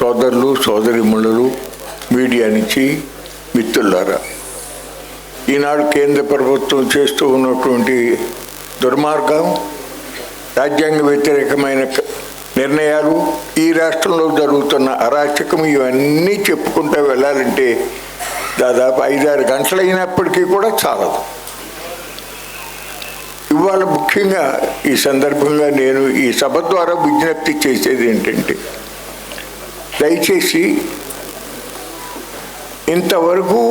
సోదరులు సోదరిమణులు మీడియా నుంచి మిత్రులారా ఈనాడు కేంద్ర ప్రభుత్వం చేస్తూ ఉన్నటువంటి దుర్మార్గం రాజ్యాంగ వ్యతిరేకమైన నిర్ణయాలు ఈ రాష్ట్రంలో జరుగుతున్న అరాచకం ఇవన్నీ చెప్పుకుంటూ వెళ్ళాలంటే దాదాపు ఐదారు గంటలైనప్పటికీ కూడా చాలదు. ఇవాళ ముఖ్యంగా ఈ సందర్భంగా నేను ఈ సభ ద్వారా విజ్ఞప్తి చేసేది ఏంటంటే దయచేసి ఇంతవరకు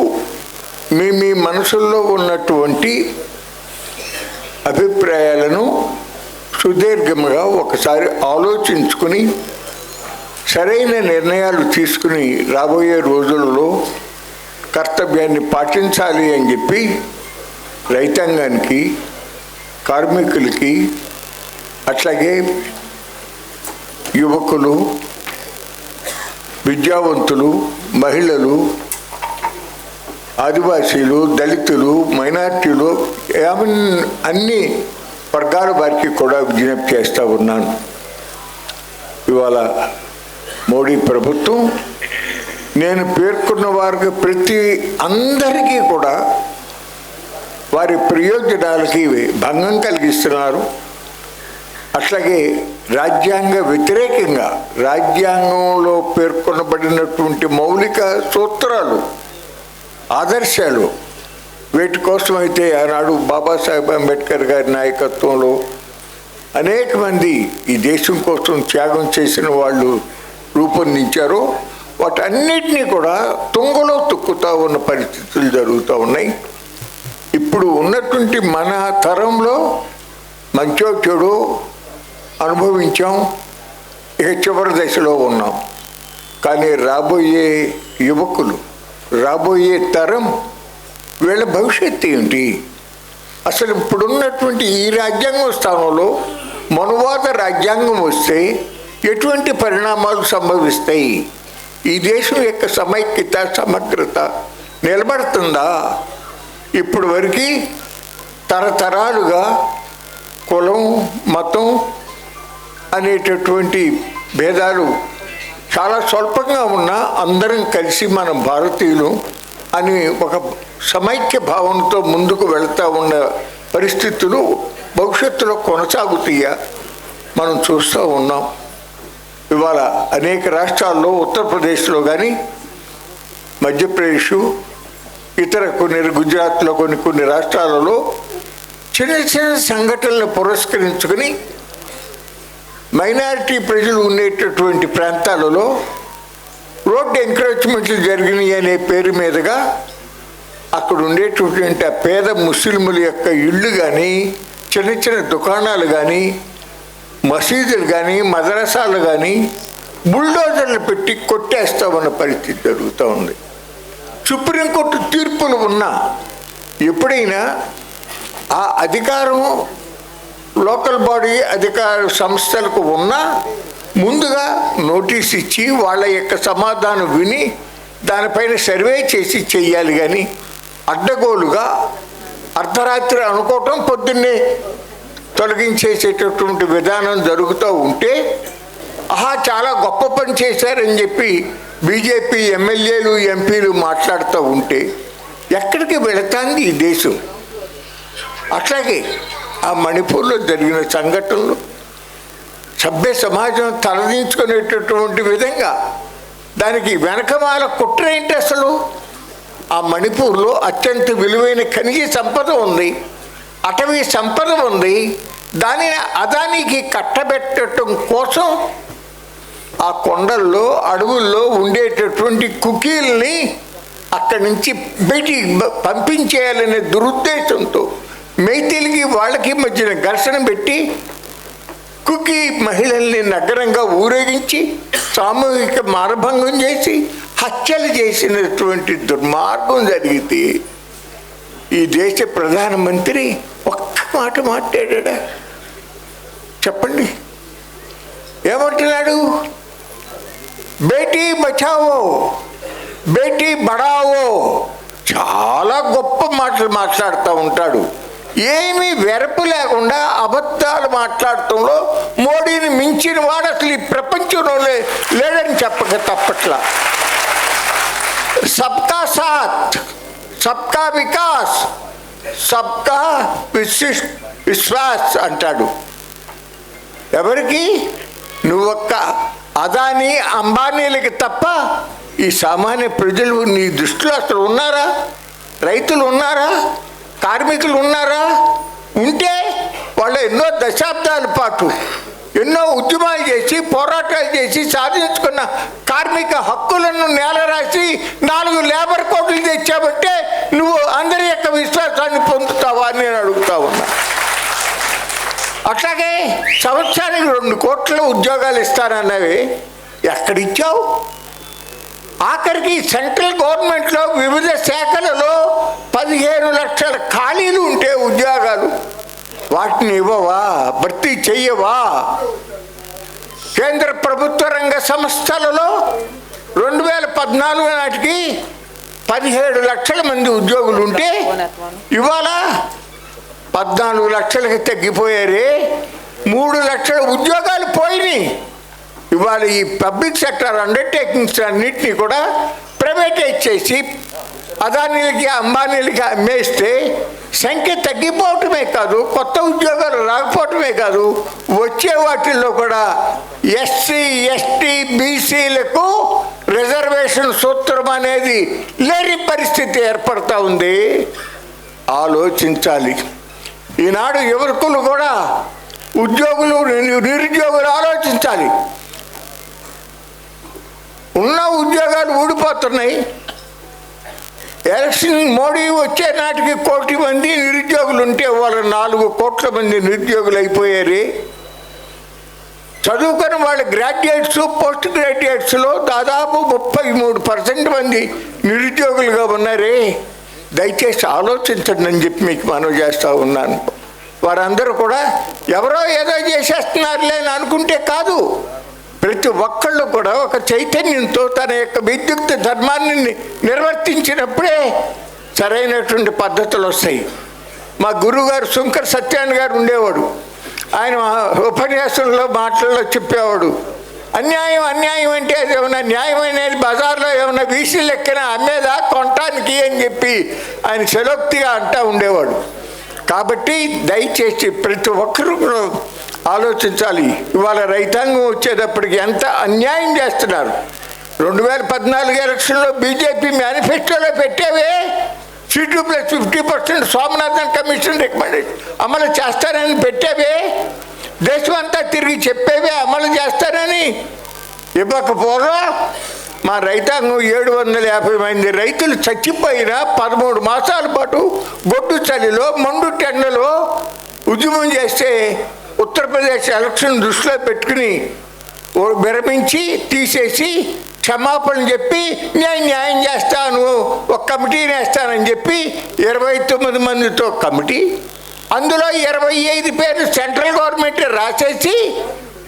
మీ మీ మనసుల్లో ఉన్నటువంటి అభిప్రాయాలను సుదీర్ఘంగా ఒకసారి ఆలోచించుకుని సరైన నిర్ణయాలు తీసుకుని రాబోయే రోజులలో కర్తవ్యాన్ని పాటించాలి అని చెప్పి రైతాంగానికి కార్మికులకి అట్లాగే యువకులు విద్యావంతులు మహిళలు ఆదివాసీలు దళితులు మైనార్టీలు అన్ని వర్గాల వారికి కూడా విజ్ఞప్తి చేస్తూ ఉన్నాను. ఇవాళ మోడీ ప్రభుత్వం నేను పేర్కొన్న వారికి ప్రతి అందరికీ కూడా వారి ప్రయోజనాలకి భంగం కలిగిస్తున్నారు. అట్లాగే రాజ్యాంగ వ్యతిరేకంగా రాజ్యాంగంలో పేర్కొనబడినటువంటి మౌలిక సూత్రాలు ఆదర్శాలు వీటి కోసం అయితే ఆనాడు బాబాసాహెబ్ అంబేద్కర్ గారి నాయకత్వంలో అనేక మంది ఈ దేశం కోసం త్యాగం చేసిన వాళ్ళు రూపొందించారు. వాటన్నిటినీ కూడా తుంగలో తొక్కుతూ ఉన్న పరిస్థితులు జరుగుతూ ఉన్నాయి. ఇప్పుడు ఉన్నటువంటి మన తరంలో మంచో చెడు అనుభవించాం. ఇక చివరి దశలో ఉన్నాం. కానీ రాబోయే యువకులు రాబోయే తరం వీళ్ళ భవిష్యత్తు ఏంటి? అసలు ఇప్పుడున్నటువంటి ఈ రాజ్యాంగం స్థానంలో మనువాద రాజ్యాంగం వస్తే ఎటువంటి పరిణామాలు సంభవిస్తాయి? ఈ దేశం యొక్క సమైక్యత సమగ్రత నిలబడుతుందా? ఇప్పటి వరకు తరతరాలుగా కులం మతం అనేటటువంటి భేదాలు చాలా స్వల్పంగా ఉన్నా అందరం కలిసి మనం భారతీయులు అని ఒక సమైక్య భావంతో ముందుకు వెళ్తూ ఉన్న పరిస్థితులు భవిష్యత్తులో కొనసాగుతాయా మనం చూస్తూ ఉన్నాం. ఇవాళ అనేక రాష్ట్రాల్లో ఉత్తరప్రదేశ్లో కానీ మధ్యప్రదేశ్ ఇతర కొన్ని గుజరాత్లో కొన్ని కొన్ని రాష్ట్రాలలో చిన్న చిన్న సంఘటనలు పురస్కరించుకొని మైనారిటీ ప్రజలు ఉండేటటువంటి ప్రాంతాలలో రోడ్డు ఎంకరేజ్మెంట్లు జరిగినాయి అనే పేరు మీదుగా అక్కడ ఉండేటటువంటి ఆ పేద ముస్లిముల యొక్క ఇళ్ళు కానీ చిన్న చిన్న దుకాణాలు కానీ మసీదులు కానీ మదరసాలు కానీ బుల్డోజర్లు పెట్టి కొట్టేస్తామన్న పరిస్థితి జరుగుతూ ఉంది. సుప్రీంకోర్టు తీర్పులు ఉన్నా ఎప్పుడైనా ఆ అధికారం లోకల్ బాడీ అధికార సంస్థలకు ఉన్నా ముందుగా నోటీస్ ఇచ్చి వాళ్ళ యొక్క సమాధానం విని దానిపైన సర్వే చేసి చెయ్యాలి కానీ అడ్డగోలుగా అర్ధరాత్రి అనుకోవటం పొద్దున్నే తొలగించేసేటటువంటి విధానం జరుగుతూ ఉంటే ఆహా చాలా గొప్ప పని చేశారని చెప్పి బీజేపీ ఎమ్మెల్యేలు ఎంపీలు మాట్లాడుతూ ఉంటే ఎక్కడికి వెళుతుంది ఈ దేశం? అట్లాగే ఆ మణిపూర్లో జరిగిన సంఘటనలు సభ్య సమాజం తలదించుకునేటటువంటి విధంగా దానికి వెనకమాల కుట్ర ఏంటి అసలు? ఆ మణిపూర్లో అత్యంత విలువైన ఖనిజ సంపద ఉంది అటవీ సంపద ఉంది. దానిని అదానికి కట్టబెట్టడం కోసం ఆ కొండల్లో అడవుల్లో ఉండేటటువంటి కుకీల్ని అక్కడి నుంచి బయటికి పంపించేయాలనే దురుద్దేశంతో మైతేలికి వాళ్ళకి మధ్యన ఘర్షణ పెట్టి కుకీ మహిళల్ని నగరంగా ఊరేగించి సామూహిక మానభంగం చేసి హత్యలు చేసినటువంటి దుర్మార్గం జరిగితే ఈ దేశ ప్రధానమంత్రి ఒక్క మాట మాట్లాడా చెప్పండి. ఏమంటున్నాడు? బేటీ బచావో బేటీ బడావో. చాలా గొప్ప మాటలు మాట్లాడుతూ ఉంటాడు. ఏమీ వెరపు లేకుండా అబద్ధాలు మాట్లాడటంలో మోడీని మించిన వాడు అసలు ఈ ప్రపంచంలో లేడని చెప్పక తప్పట్లా. సబ్కా సాత్ సబ్కా వికాస్ సబ్కా విశిష్ విశ్వాస్ అంటాడు. ఎవరికి? నువ్వొక్క అదాని అంబానీలకి తప్ప ఈ సామాన్య ప్రజలు నీ దృష్టిలో అసలు ఉన్నారా? రైతులు ఉన్నారా? కార్మికులు ఉన్నారా? ఉంటే వాళ్ళు ఎన్నో దశాబ్దాల పాటు ఎన్నో ఉద్యమాలు చేసి పోరాటాలు చేసి సాధించుకున్న కార్మిక హక్కులను నేలరాసి నాలుగు లేబర్ కోట్లు తెచ్చామంటే నువ్వు అందరి యొక్క విశ్వాసాన్ని పొందుతావా అని నేను అడుగుతా ఉన్నా. అట్లాగే సంవత్సరానికి రెండు కోట్ల ఉద్యోగాలు ఇస్తానన్నవి ఎక్కడిచ్చావు? ఆఖరికి సెంట్రల్ గవర్నమెంట్లో వివిధ శాఖలలో పదిహేను లక్షల ఖాళీలు ఉంటే ఉద్యోగాలు. వాటిని ఇవ్వవా? భర్తీ చెయ్యవా? కేంద్ర ప్రభుత్వ రంగ సంస్థలలో రెండు వేల పద్నాలుగు నాటికి పదిహేడు లక్షల మంది ఉద్యోగులు ఉంటే ఇవాళ పద్నాలుగు లక్షలకి తగ్గిపోయారే. మూడు లక్షల ఉద్యోగాలు పోయినాయి. ఇవాళ ఈ పబ్లిక్ సెక్టర్ అండర్టేకింగ్స్ అన్నింటినీ కూడా ప్రైవేటైజ్ చేసి అదానీలకి అంబానీలకి అమ్మేస్తే సంఖ్య తగ్గిపోవటమే కాదు కొత్త ఉద్యోగాలు రాకపోవటమే కాదు వచ్చే వాటిల్లో కూడా ఎస్సీ ఎస్టీ బీసీలకు రిజర్వేషన్ సూత్రం అనేది లేని పరిస్థితి ఏర్పడతా ఉంది. ఆలోచించాలి. ఈనాడు యువకులు కూడా ఉద్యోగులు నిరుద్యోగులు ఆలోచించాలి. ఉన్న ఉద్యోగాలు ఊడిపోతున్నాయి. ఎలక్షన్ మోడీ వచ్చే నాటికి కోటి మంది నిరుద్యోగులు ఉంటే వాళ్ళు నాలుగు కోట్ల మంది నిరుద్యోగులు అయిపోయారు. చదువుకున్న వాళ్ళ గ్రాడ్యుయేట్స్ పోస్ట్ గ్రాడ్యుయేట్స్లో దాదాపు ముప్పై మూడు పర్సెంట్ మంది నిరుద్యోగులుగా ఉన్నారే. దయచేసి ఆలోచించండి అని చెప్పి మీకు మనవి చేస్తూ ఉన్నాను. వారందరూ కూడా ఎవరో ఏదో చేసేస్తున్నారులే అని అనుకుంటే కాదు. ప్రతి ఒక్కళ్ళు కూడా ఒక చైతన్యంతో తన యొక్క విద్యుత్ ధర్మాన్ని నిర్వర్తించినప్పుడే సరైనటువంటి పద్ధతులు వస్తాయి. మా గురువుగారు శంకర్ సత్యాన్ని గారు ఉండేవాడు. ఆయన ఉపన్యాసంలో మాటల్లో చెప్పేవాడు అన్యాయం అన్యాయం అంటే అది ఏమన్నా న్యాయమైనది బజార్లో ఏమైనా వీసీ లెక్కన అమ్మేదా కొనటానికి అని చెప్పి ఆయన సెలోక్తిగా అంటూ ఉండేవాడు. కాబట్టి దయచేసి ప్రతి ఒక్కరు ఆలోచించాలి. ఇవాళ రైతాంగం వచ్చేటప్పటికి ఎంత అన్యాయం చేస్తున్నారు? రెండు వేల పద్నాలుగు ఎలక్షన్లో బీజేపీ మేనిఫెస్టోలో పెట్టేవే? C two plus fifty percent Somanathan commission recommendation అమలు చేస్తారని పెట్టేవే? అంతా తిరిగి చెప్పేవే అమలు చేస్తారని ఇవ్వకపోగా మా రైతాంగం ఏడు వందల యాభై మంది రైతులు చచ్చిపోయిన పదమూడు మాసాల పాటు గొడ్డు చలిలో మండు టెండలో ఉద్యమం చేస్తే ఉత్తరప్రదేశ్ ఎలక్షన్ దృష్టిలో పెట్టుకుని విరమించి తీసేసి క్షమాపణ చెప్పి నేను న్యాయం చేస్తాను ఒక కమిటీ వేస్తానని చెప్పి ఇరవై తొమ్మిది మందితో కమిటీ అందులో ఇరవై ఐదు పేర్లు సెంట్రల్ గవర్నమెంట్ రాసేసి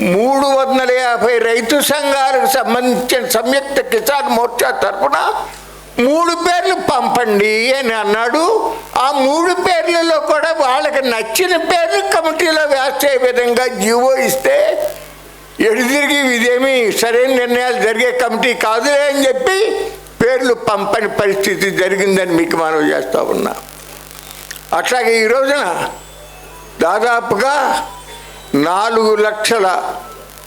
మూడు వందల యాభై రైతు సంఘాలకు సంబంధించిన సంయుక్త కిసాన్ మోర్చా తరఫున మూడు పేర్లు పంపండి అని అన్నాడు. ఆ మూడు పేర్లలో కూడా వాళ్ళకి నచ్చిన పేర్లు కమిటీలో వేసే విధంగా జీవో ఇస్తే ఎడు తిరిగి సరైన నిర్ణయాలు జరిగే కమిటీ కాదు అని చెప్పి పేర్లు పంపని పరిస్థితి జరిగిందని మీకు మనవి చేస్తూ ఉన్నా. అట్లాగే ఈ రోజున దాదాపుగా నాలుగు లక్షల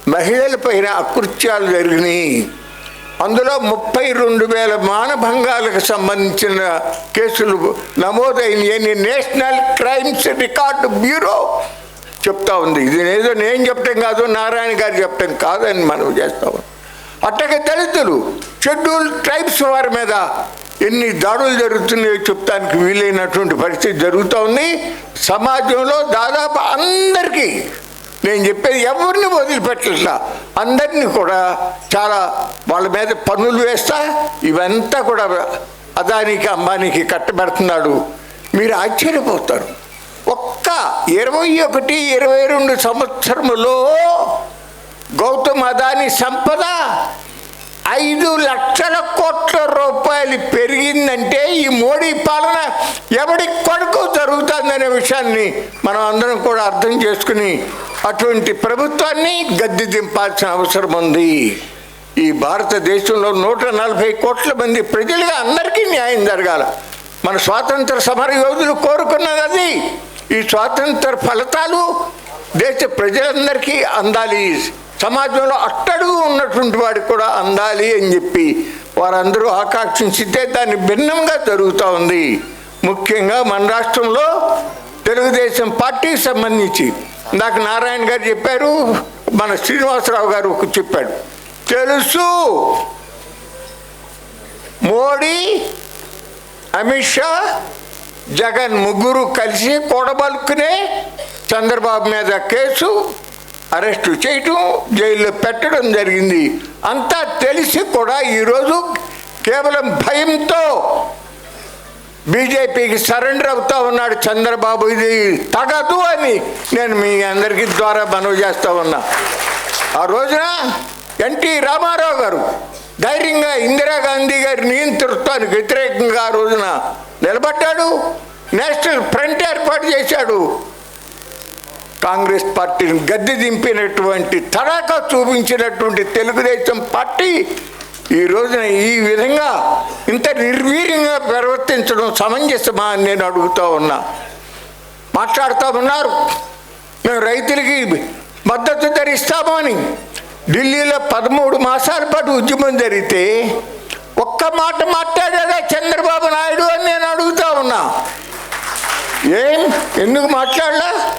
మహిళల పైన అకృత్యాలు జరిగినాయి. అందులో ముప్పై రెండు వేల మానభంగాలకు సంబంధించిన కేసులు నమోదైనవి నేషనల్ క్రైమ్స్ రికార్డు బ్యూరో చెప్తా ఉంది. ఇది ఏదో నేను చెప్పటం కాదు నారాయణ గారు చెప్పటం కాదని మనం చేస్తాం అట్టగే దళితులు షెడ్యూల్ ట్రైబ్స్ వారి మీద ఎన్ని దాడులు జరుగుతున్నాయో చెప్తానికి వీలైనటువంటి పరిస్థితి జరుగుతూ ఉంది. సమాజంలో దాదాపు అందరికీ నేను చెప్పేది ఎవరిని వదిలిపెట్టట్లా అందరినీ కూడా చాలా వాళ్ళ మీద పన్నులు వేస్తా ఇవంతా కూడా అదానికి అంబానీకి కట్టబెడుతున్నాడు. మీరు ఆశ్చర్యపోతారు. ఒక్క ఇరవై ఒకటి ఇరవై రెండు సంవత్సరములో గౌతమ్ అదాని సంపద ఐదు లక్షల కోట్ల రూపాయలు పెరిగిందంటే ఈ మోడీ పాలన ఎవడి కొడుకు జరుగుతుందనే విషయాన్ని మనం అందరం కూడా అర్థం చేసుకుని అటువంటి ప్రభుత్వాన్ని గద్దె దింపాల్సిన అవసరం ఉంది. ఈ భారతదేశంలో నూట నలభై కోట్ల మంది ప్రజలుగా అందరికీ న్యాయం జరగాల. మన స్వాతంత్ర సమర యోధులు కోరుకున్నది అది. ఈ స్వాతంత్ర ఫలితాలు దేశ ప్రజలందరికీ అందాలి. సమాజంలో అట్టడుగు ఉన్నటువంటి వాడికి కూడా అందాలి అని చెప్పి వారందరూ ఆకాంక్షించితే దాన్ని భిన్నంగా జరుగుతూ ఉంది. ముఖ్యంగా మన రాష్ట్రంలో తెలుగుదేశం పార్టీకి సంబంధించి నాకు నారాయణ గారు చెప్పారు మన శ్రీనివాసరావు గారు ఒక చెప్పాడు. తెలుసు. మోడీ అమిత్ షా జగన్ ముగ్గురు కలిసి కూడబలుకునే చంద్రబాబు మీద కేసు అరెస్టు చేయటం జైల్లో పెట్టడం జరిగింది. అంతా తెలిసి కూడా ఈరోజు కేవలం భయంతో బీజేపీకి సరెండర్ అవుతా ఉన్నాడు చంద్రబాబు. ఇది తగదు అని నేను మీ అందరికీ ద్వారా మనవి చేస్తూ ఉన్నా. ఆ రోజున ఎన్టీ రామారావు గారు ధైర్యంగా ఇందిరాగాంధీ గారి నియంతృత్వానికి వ్యతిరేకంగా ఆ రోజున నిలబడ్డాడు. నేషనల్ ఫ్రంట్ ఏర్పాటు చేశాడు. కాంగ్రెస్ పార్టీని గద్దె దింపినటువంటి తడాకా చూపించినటువంటి తెలుగుదేశం పార్టీ ఈ రోజున ఈ విధంగా ఇంత నిర్వీర్యంగా ప్రవర్తించడం సమంజసమా అని నేను అడుగుతా ఉన్నా. మాట్లాడుతూ ఉన్నారు. మేము రైతులకి మద్దతు ధర ఇస్తామని ఢిల్లీలో పదమూడు మాసాల పాటు ఉద్యమం జరిగితే ఒక్క మాట మాట్లాడాడా చంద్రబాబు నాయుడు అని నేను అడుగుతా ఉన్నా. ఏం? ఎందుకు మాట్లాడలా?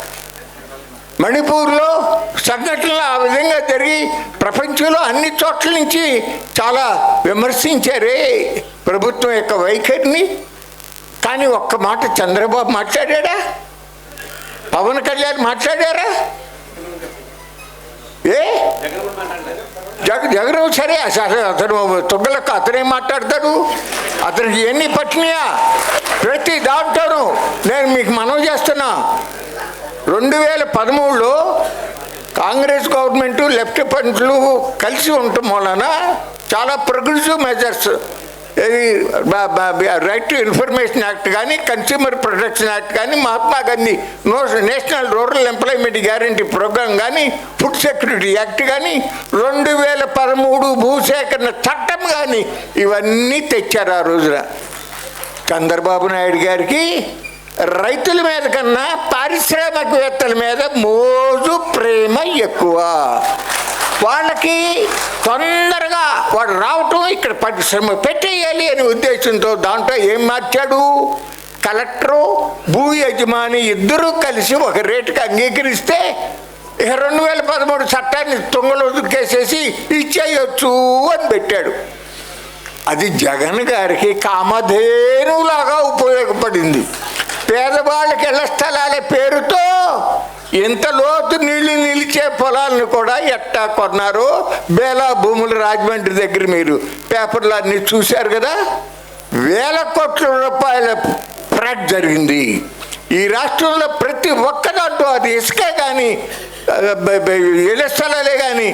మణిపూర్లో సంఘటనలు ఆ విధంగా జరిగి ప్రపంచంలో అన్ని చోట్ల నుంచి చాలా విమర్శించారే ప్రభుత్వం యొక్క వైఖరిని. కానీ ఒక్క మాట చంద్రబాబు మాట్లాడా పవన్ కళ్యాణ్ మాట్లాడారా? ఏ? జగ జగన్ సరే అసలు అతను తొగ్గలకు అతనే మాట్లాడతాడు. అతనికి ఎన్ని పట్టినాయా? ప్రతి దాంట్లోనూ నేను మీకు మనవి చేస్తున్నా. రెండు వేల పదమూడులో కాంగ్రెస్ గవర్నమెంట్ లెఫ్ట్ ఫ్రంట్లు కలిసి ఉండటం వలన చాలా progressive measures right to information act కానీ కన్స్యూమర్ ప్రొటెక్షన్ యాక్ట్ కానీ Mahatma Gandhi national rural employment guarantee programme కానీ ఫుడ్ సెక్యూరిటీ యాక్ట్ కానీ రెండు వేల పదమూడు భూసేకరణ చట్టం కానీ ఇవన్నీ తెచ్చారు ఆ రోజున. చంద్రబాబు నాయుడు గారికి రైతుల మీద కన్నా పారిశ్రామికవేత్తల మీద మోజు ప్రేమ ఎక్కువ. వాళ్ళకి తొందరగా వాడు రావటం ఇక్కడ పరిశ్రమ పెట్టేయాలి అనే ఉద్దేశంతో దాంట్లో ఏం మార్చాడు? కలెక్టరు భూ యజమాని ఇద్దరూ కలిసి ఒక రేటుకి అంగీకరిస్తే ఇక రెండు వేల పదమూడు చట్టాన్ని తుంగలో దుక్కేసేసి ఇచ్చేయొచ్చు అని పెట్టాడు. అది జగన్ గారికి కామధేనులాగా ఉపయోగపడింది. పేదవాళ్ళకి ఇళ్ళ స్థలాల పేరుతో ఎంత లోతు నీళ్ళు నిలిచే పొలాలను కూడా ఎట్టా కొన్నారు? బేలా భూములు రాజమండ్రి దగ్గర మీరు పేపర్లు అన్నీ చూశారు కదా? వేల కోట్ల రూపాయల ఫ్రాడ్ జరిగింది. ఈ రాష్ట్రంలో ప్రతి ఒక్క దాంట్లో అది ఇసుకే కానీ ఇళ్ళ స్థలాలే కానీ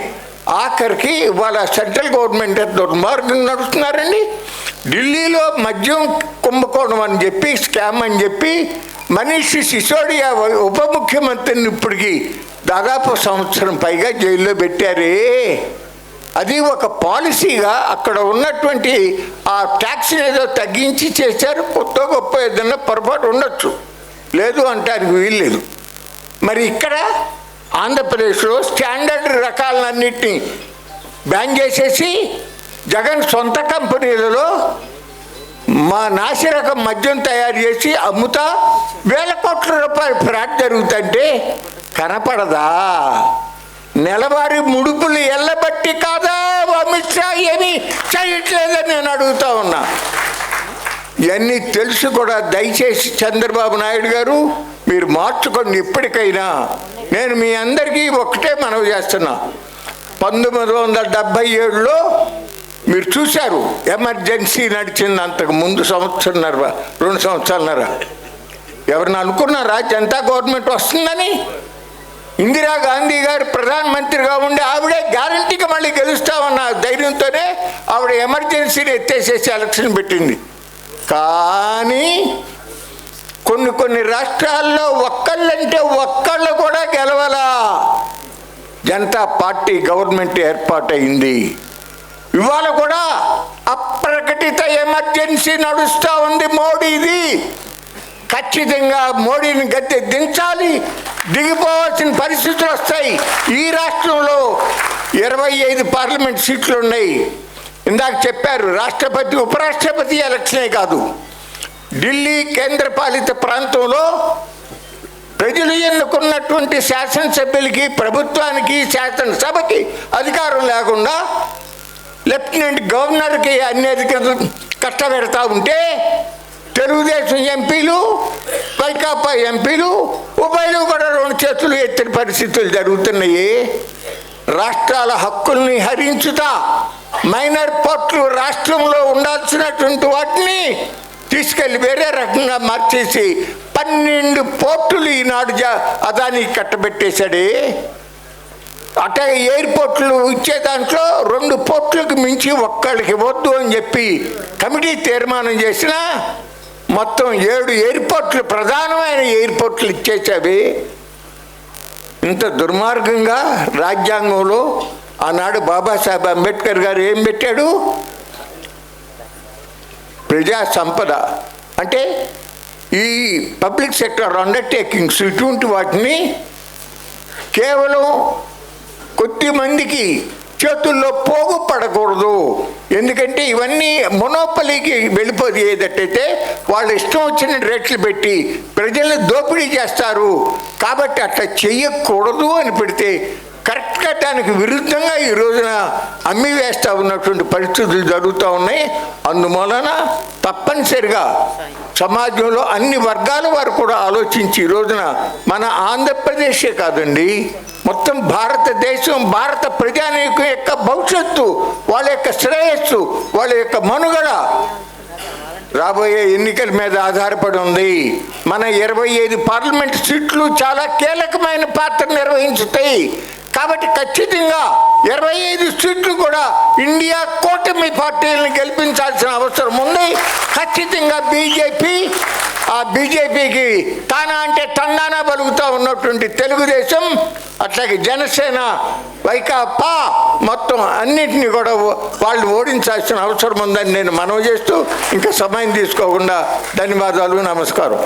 ఆఖరికి వాళ్ళ సెంట్రల్ గవర్నమెంట్ దుర్మార్గం నడుస్తున్నారండి. ఢిల్లీలో మద్యం కుంభకోణం అని చెప్పి స్కామ్ అని చెప్పి మనీష్ సిసోడియా ఉప ముఖ్యమంత్రిని ఇప్పటికి దాదాపు సంవత్సరం పైగా జైల్లో పెట్టారే. అది ఒక పాలసీగా అక్కడ ఉన్నటువంటి ఆ ట్యాక్స్ని ఏదో తగ్గించి చేశారు కొత్త గొప్ప ఏదైనా పొరపాటు ఉండొచ్చు. లేదు అంటానికి వీల్లేదు. మరి ఇక్కడ ఆంధ్రప్రదేశ్లో స్టాండర్డ్ రకాలన్నింటినీ బ్యాన్ చేసేసి జగన్ సొంత కంపెనీలలో మా నాసిరకం మద్యం తయారు చేసి అమ్ముతా వేల కోట్ల రూపాయలు ఫ్రాడ్ జరుగుతుంటే కనపడదా? నెలవారీ ముడుపులు ఎల్లబట్టి కాదా అమిత్ షా? ఏమి చేయట్లేదని నేను అడుగుతా ఉన్నా. ఇవన్నీ తెలుసు కూడా దయచేసి చంద్రబాబు నాయుడు గారు మీరు మార్చుకోండి ఇప్పటికైనా. నేను మీ అందరికీ ఒకటే మనవి చేస్తున్నా. పంతొమ్మిది వందల డెబ్భై ఏడులో మీరు చూశారు ఎమర్జెన్సీ నడిచింది అంతకు ముందు సంవత్సరంన్నర రెండు సంవత్సరాలన్నర. ఎవరిని అనుకున్నారా జనతా గవర్నమెంట్ వస్తుందని? ఇందిరాగాంధీ గారు ప్రధానమంత్రిగా ఉండి ఆవిడే గ్యారంటీగా మళ్ళీ గెలుస్తామన్న ధైర్యంతోనే ఆవిడ ఎమర్జెన్సీని ఎత్తేసేసి ఎలక్షన్ పెట్టింది. కానీ కొన్ని కొన్ని రాష్ట్రాల్లో ఒక్కళ్ళంటే ఒక్కళ్ళు కూడా గెలవలా? జనతా పార్టీ గవర్నమెంట్ ఏర్పాటైంది ఇవాళ కూడా అప్రకటిత ఎమర్జెన్సీ నడుస్తూ ఉంది మోడీది. ఖచ్చితంగా మోడీని గద్దె దించాలి. దిగిపోవాల్సిన పరిస్థితులు వస్తాయి. ఈ రాష్ట్రంలో ఇరవై ఐదు పార్లమెంట్ సీట్లు ఉన్నాయి. ఇందాక చెప్పారు రాష్ట్రపతి ఉపరాష్ట్రపతి ఎలక్షనే కాదు. ఢిల్లీ కేంద్రపాలిత ప్రాంతంలో ప్రజలు ఎన్నుకున్నటువంటి శాసనసభ్యులకి ప్రభుత్వానికి శాసనసభకి అధికారం లేకుండా లెఫ్టినెంట్ గవర్నర్కి అన్ని అధికారులు కష్టపెడతా ఉంటే తెలుగుదేశం ఎంపీలు వైకాపా ఎంపీలు ఉభయలు కూడా రెండు చేతులు ఎత్తిన పరిస్థితులు జరుగుతున్నాయి. రాష్ట్రాల హక్కుల్ని హరించుతా మైనర్ పోర్టులు రాష్ట్రంలో ఉండాల్సినటువంటి వాటిని తీసుకెళ్ళి వేరే రకంగా మార్చేసి పన్నెండు పోర్టులు ఈనాడు జ అదానికి కట్టబెట్టేశాడే. అటే ఎయిర్పోర్ట్లు ఇచ్చే దాంట్లో రెండు పోర్ట్లకు మించి ఒక్కళ్ళకి వద్దు అని చెప్పి కమిటీ తీర్మానం చేసిన మొత్తం ఏడు ఎయిర్పోర్ట్లు ప్రధానమైన ఎయిర్పోర్ట్లు ఇచ్చేసావి. ఇంత దుర్మార్గంగా రాజ్యాంగంలో ఆనాడు బాబాసాహెబ్ అంబేద్కర్ గారు ఏం పెట్టాడు? ప్రజా సంపద. అంటే ఈ పబ్లిక్ సెక్టర్ అండర్టేకింగ్స్ ఇటువంటి వాటిని కేవలం కొద్ది మందికి చేతుల్లో పోగు పడకూడదు. ఎందుకంటే ఇవన్నీ మొనోపలికి వెళ్ళిపోయేటట్టయితే వాళ్ళు ఇష్టం వచ్చిన రేట్లు పెట్టి ప్రజల్ని దోపిడీ చేస్తారు. కాబట్టి అట్లా చెయ్యకూడదు అని పెడితే కరెక్ట్గా దానికి విరుద్ధంగా ఈ రోజున అమ్మి వేస్తూ ఉన్నటువంటి పరిస్థితులు జరుగుతూ ఉన్నాయి. అందువలన తప్పనిసరిగా సమాజంలో అన్ని వర్గాల వారు కూడా ఆలోచించి ఈ రోజున మన ఆంధ్రప్రదేశే కాదండి మొత్తం భారతదేశం భారత ప్రజానీకం యొక్క భవిష్యత్తు వాళ్ళ యొక్క శ్రేయస్సు వాళ్ళ యొక్క మనుగడ. రాబోయే ఎన్నికల మీద ఆధారపడి ఉంది. మన ఇరవై ఐదు పార్లమెంట్ సీట్లు చాలా కీలకమైన పాత్ర నిర్వహించుతాయి. కాబట్టి ఖచ్చితంగా ఇరవై ఐదు సీట్లు కూడా ఇండియా కూటమి పార్టీలను గెలిపించాల్సిన అవసరం ఉంది. ఖచ్చితంగా బీజేపీ ఆ బీజేపీకి తానా అంటే తండానా బలుగుతూ ఉన్నటువంటి తెలుగుదేశం అట్లాగే జనసేన వైకాపా మొత్తం అన్నింటినీ కూడా వాళ్ళు ఓడించాల్సిన అవసరం ఉందని నేను మనవి చేస్తూ ఇంకా సమయం తీసుకోకుండా ధన్యవాదాలు నమస్కారం.